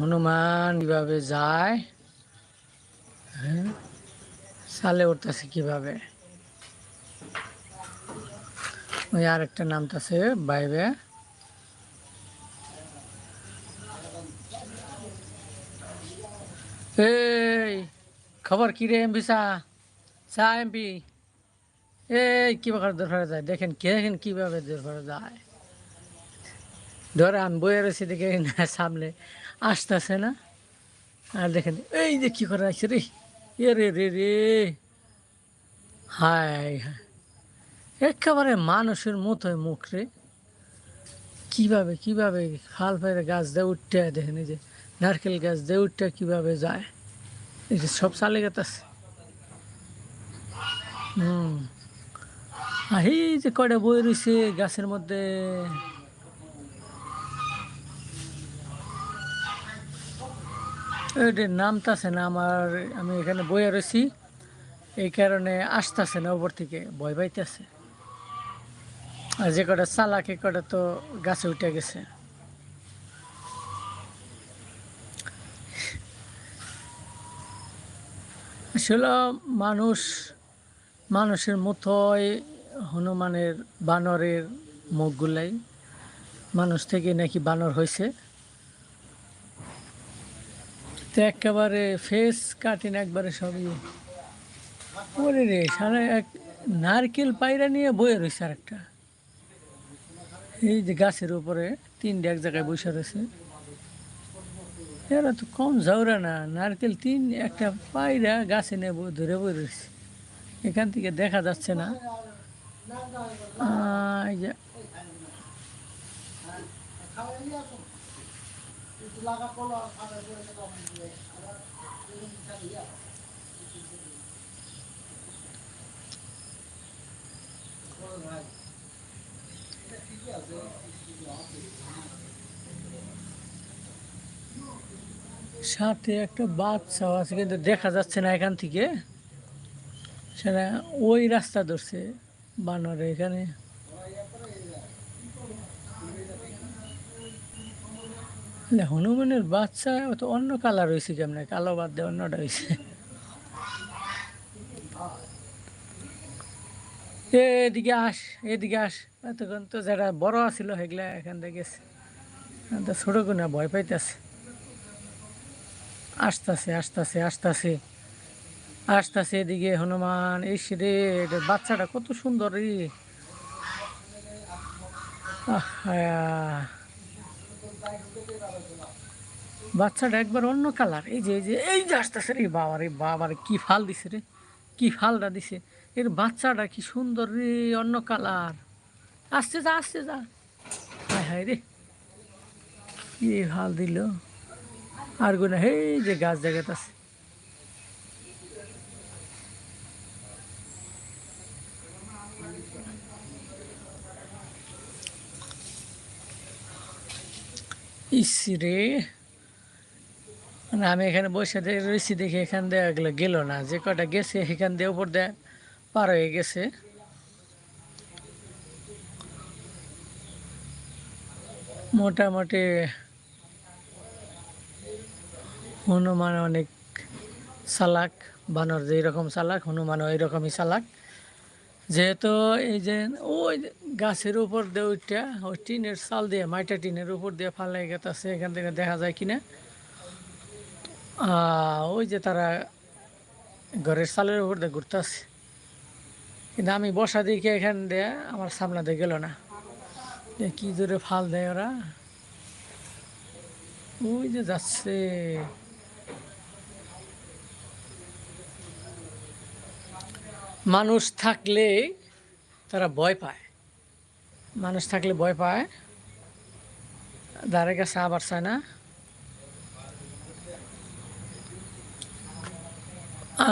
হনুমান কীভাবে যায়? হ্যাঁ? সালে উঠতেছে কীভাবে? ওই আরেকটা নামতেছে, বাইবে। এই, খবর কি রে এমপি চা চা এমপি? এই, কীভাবে দরকার যায়? দেখেন দেখেন কীভাবে দরকার যায়। ধরে আমি বইয়ে রয়েছি দেখে সামনে আসতেছে না। আর দেখেন, এই যে কী করে আসছে রে? এ রে রে রে। হায় হায়। একেবারে মানুষের মতোই মুখ রে। কীভাবে কীভাবে খাল ফাইরে গাছ দিয়ে উঠতে দেখেন এই যে, নারকেল গাছ দিয়ে উঠতে কীভাবে যায়। এই যে সব চালে গেতাছে। হুম। আর এই যে কয়টা বই রয়েছে গাছের মধ্যে? ওইটা নামতাছে না, আমার, আমি এখানে বইয়ে রয়েছি। এই কারণে আসতেছে না, উপর থেকে ভয় পাইতেছে। আর যে কটা চালাক, এ কটা তো গাছে উঠে গেছে। আসলে মানুষ, মানুষের মতোই হনুমানের বানরের মুখগুলাই। মানুষ থেকে নাকি বানর হয়েছে একেবারে ফেস কাটিন একবারে সবই। ওরে রে সারা এক নারকেল পায়রা নিয়ে বয়ে রয়েছে আর একটা এই যে গাছের উপরে তিনটে এক জায়গায় বসে রয়েছে। এরা তো কম ঝাউরা না, নারকেল তিন, একটা পায়রা গাছে নিয়ে ধরে বয়ে রয়েছে। এখান থেকে দেখা যাচ্ছে না। এই যে সাথে একটা বাচ্চাও আছে, কিন্তু দেখা যাচ্ছে না এখান থেকে। সেটা ওই রাস্তা ধরছে বানরে এখানে। হনুমানের বাচ্চা তো অন্য কালার হয়েছে কেমনে কালো বাদ দিয়ে অন্যটা হয়েছে। এদিকে আস এদিকে আস। এতক্ষণ তো যারা বড় আছিল সেগুলা এখান থেকে গেছে। ছোট কোনা ভয় পাইতেছে। আসতেছে আসতেছে আসতেছে। আসতেছে এদিকে হনুমান, ইস রে বাচ্চাটা কত সুন্দর রে। আহা। বাচ্চাটা একবার অন্য কালার। এই যে এই যে এই যে আসতেছে রে বাবা রে বাবা রে, কি ফাল দিছে রে, কি ফালটা দিছে। এর বাচ্চাটা কি সুন্দর রে, অন্য কালার। আসছে যা আসছে যা। হায় হায় রে, কি ফাল দিল। আর গুনা এই যে গাছ জায়গাত আছে ইস রে। মানে আমি এখানে বসে রয়েছি দেখে এখান দিয়ে এগুলো গেল না। যে কটা গেছে, এখান দিয়ে উপর দিয়ে পার হয়ে গেছে। মোটামুটি হনুমান অনেক চালাক, বানর যেই রকম চালাক হনুমানও এইরকমই চালাক। যেহেতু এই যে ওই যে গাছের উপর দিয়ে ওইটা ওই টিনের চাল দিয়ে, মাইটা টিনের উপর দিয়ে ফালাই গেছে, এখান থেকে দেখা যায় কিনা। ওই যে তারা ঘরের চালের উপর দিয়ে ঘুরতেছে কিন্তু আমি বসা দিকে এখান দিয়ে আমার সামনে দিয়ে গেল না। কি জোরে ফাল দেয় ওরা। ওই যে যাচ্ছে। মানুষ থাকলে তারা ভয় পায়। মানুষ থাকলে ভয় পায়। দ্বারের কাছে আবার চায় না।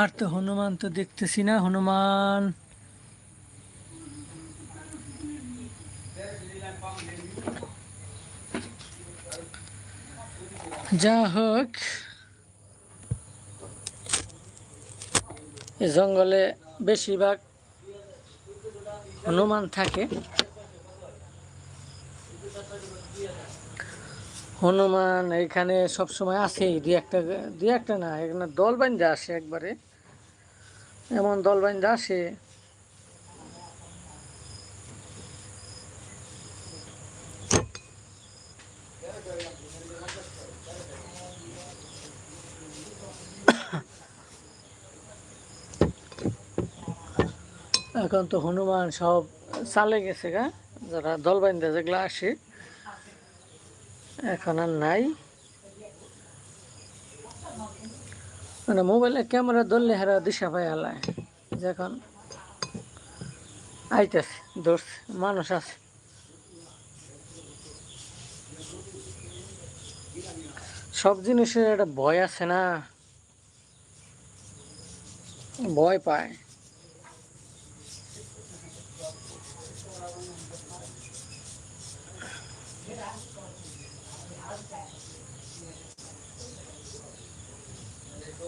আর তো হনুমান তো দেখতেছি না হনুমান। যা হোক জঙ্গলে বেশিরভাগ হনুমান থাকে। হনুমান এখানে সব সময় আসে দুই একটা দুই একটা না, এখানে দল বান্ধা আসে একবারে। এমন দল বান্ধা আসে। এখন তো হনুমান সব চালে গেছে গা, যারা দল বান্ধা যেগুলো আসে। এখন আর নাই। মানে মোবাইলে ক্যামেরা ধরলে হেরা দিশা পাই হালায় যখন আইতেছে, ধরছে, মানুষ আছে। সব জিনিসের একটা ভয় আছে না? ভয় পায়। এই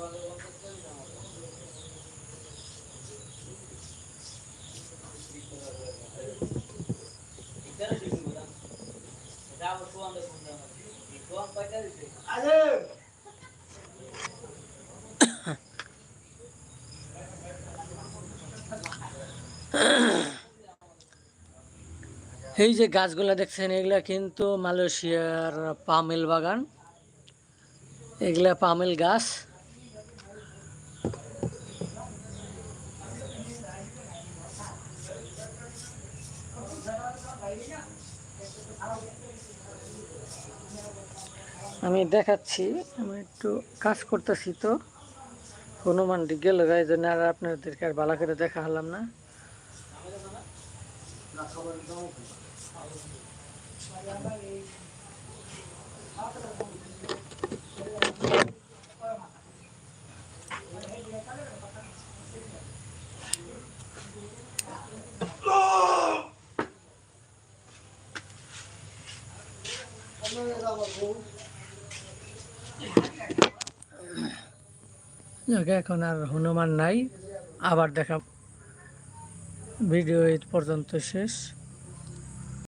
যে গাছগুলা দেখছেন এগুলা কিন্তু মালয়েশিয়ার পামেল বাগান। এগুলা পামেল গাছ। আমি দেখাচ্ছি, আমি একটু কাজ করতেছি তো। হনুমান গেল এই জন্য আর আপনাদেরকে আর ভালো করে দেখা হলাম না। এখন আর হনুমান নাই। আবার দেখা ভিডিও এই পর্যন্ত শেষ।